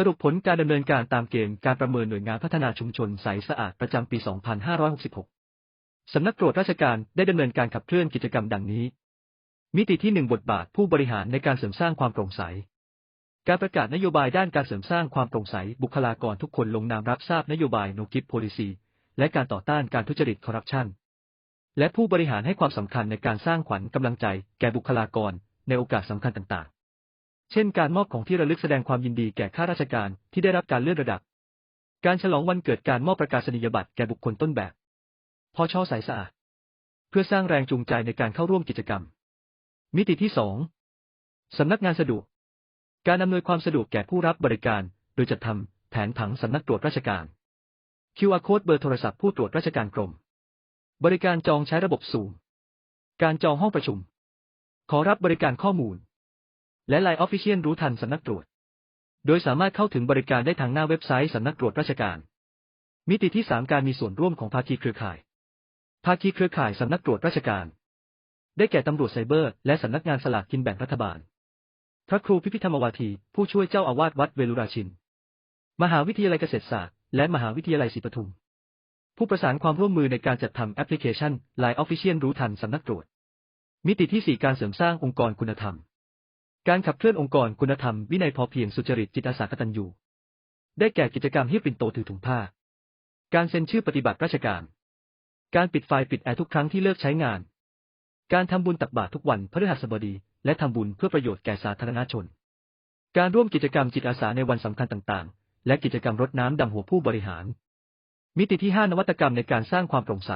สรุปผลการดำเนินการตามเกณฑ์การประเมินหน่วยงานพัฒนาชุมชนใสสะอาดประจำปี 2566 สำนักตรวจราชการได้ดำเนินการขับเคลื่อนกิจกรรมดังนี้ มิติที่ 1 บทบาทผู้บริหารในการเสริมสร้างความโปร่งใส การประกาศนโยบายด้านการเสริมสร้างความโปร่งใส บุคลากรทุกคนลงนามรับทราบนโยบาย No Kip Policy และการต่อต้านการทุจริตคอร์รัปชัน และผู้บริหารให้ความสำคัญในการสร้างขวัญกำลังใจ แก่บุคลากรในโอกาสสำคัญต่างๆ เช่นการมอบของที่ระลึกแสดงความยินดีแก่ข้าราชการที่ได้รับการเลื่อนระดับ การฉลองวันเกิดการมอบประกาศนียบัตรแก่บุคคลต้นแบบพอช่อสายสะอาด เพื่อสร้างแรงจูงใจในการเข้าร่วมกิจกรรม มิติที่สองสำนักงานสะดวก การอำนวยความสะดวกแก่ผู้รับบริการ โดยจัดทำแผนผังสำนักตรวจราชการ QR code เบอร์โทรศัพท์ผู้ตรวจราชการกรม บริการจองใช้ระบบสูมการจองห้องประชุม ขอรับบริการข้อมูล และไลน์ออฟฟิเชียลรู้ทันสำนักตรวจ โดยสามารถเข้าถึงบริการได้ทางหน้าเว็บไซต์สำนักตรวจราชการ มิติที่ 3 การมีส่วนร่วมของภาคีเครือข่าย ภาคีเครือข่ายสำนักตรวจราชการ ได้แก่ตำรวจไซเบอร์ และสำนักงานสลากกินแบ่งรัฐบาล พระครูพิพิธรรมวาที ผู้ช่วยเจ้าอาวาสวัดเวลุราชิน มหาวิทยาลัยเกษตรศาสตร์ และมหาวิทยาลัยศรีปทุม ผู้ประสานความร่วมมือในการจัดทำแอปพลิเคชัน Line Official รู้ทันสำนักตรวจ มิติที่ 4 การเสริมสร้างองค์กรคุณธรรม การขับเคลื่อนองค์กรคุณธรรมวินัยพอเพียงสุจริตจิตอาสากตัญญูได้แก่กิจกรรมฮิ้ปิ่นโตถือถุงผ้า การเซ็นชื่อปฏิบัติราชการ การปิดไฟปิดแอร์ทุกครั้งที่เลิกใช้งาน การทำบุญตักบาตรทุกวันพฤหัสบดี และทำบุญเพื่อประโยชน์แก่สาธารณชน การร่วมกิจกรรมจิตอาสาในวันสำคัญต่างๆ และกิจกรรมรดน้ำดำหัวผู้บริหาร มิติที่ 5 นวัตกรรมในการสร้างความโปร่งใส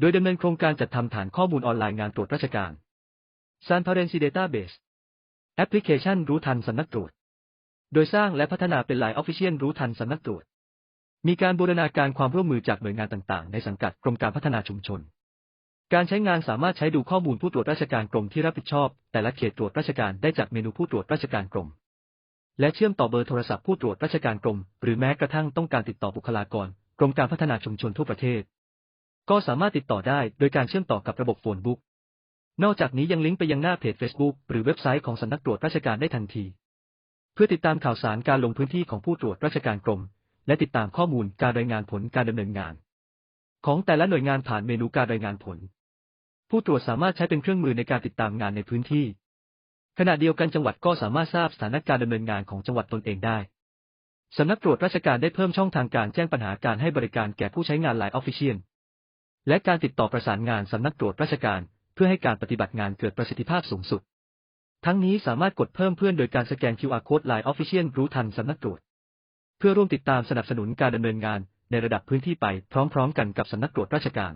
โดยดำเนินโครงการจัดทำฐานข้อมูลออนไลน์งานตรวจราชการ Transparency Database แอปพลิเคชันรู้ทันสำนักตรวจ โดยสร้างและพัฒนาเป็น Line Official รู้ทันสำนักตรวจ มีการบูรณาการความร่วมมือจากหน่วยงานต่างๆ ในสังกัดกรมการพัฒนาชุมชน การใช้งานสามารถใช้ดูข้อมูลผู้ตรวจราชการกรมที่รับผิดชอบ แต่ละเขตตรวจราชการได้จากเมนูผู้ตรวจราชการกรม และเชื่อมต่อเบอร์โทรศัพท์ผู้ตรวจราชการกรม หรือแม้กระทั่งต้องการติดต่อบุคลากร กรมการพัฒนาชุมชนทั่วประเทศ ก็สามารถติดต่อได้โดยการเชื่อมต่อกับระบบโฟนบุ๊ก นอกจากนี้ยังลิงก์ไปยังหน้าเพจ Facebook หรือเว็บไซต์ของสำนักตรวจราชการได้ทันที เพื่อติดตามข่าวสารการลงพื้นที่ของผู้ตรวจราชการกรม และติดตามข้อมูลการรายงานผลการดำเนินงาน ของแต่ละหน่วยงานผ่านเมนูการรายงานผล ผู้ตรวจสามารถใช้เป็นเครื่องมือในการติดตามงานในพื้นที่ ขณะเดียวกันจังหวัดก็สามารถทราบสถานการณ์ดำเนินงานของจังหวัดตนเองได้สำนักตรวจราชการได้เพิ่มช่องทางการแจ้งปัญหาการให้บริการแก่ผู้ใช้งาน Line Official และการติดต่อประสานงานสำนักตรวจราชการ พื่อให้การปฏิบัติงานเกิดประสิทธิภาพสูงสุด ทั้งนี้สามารถกดเพิ่มเพื่อนโดยการสแกน QR Code Line Official รู้ทันสำนักตรวจ เพื่อร่วมติดตามสนับสนุนการดำเนินงานในระดับพื้นที่ไปพร้อมๆ กันกับสำนักตรวจราชการ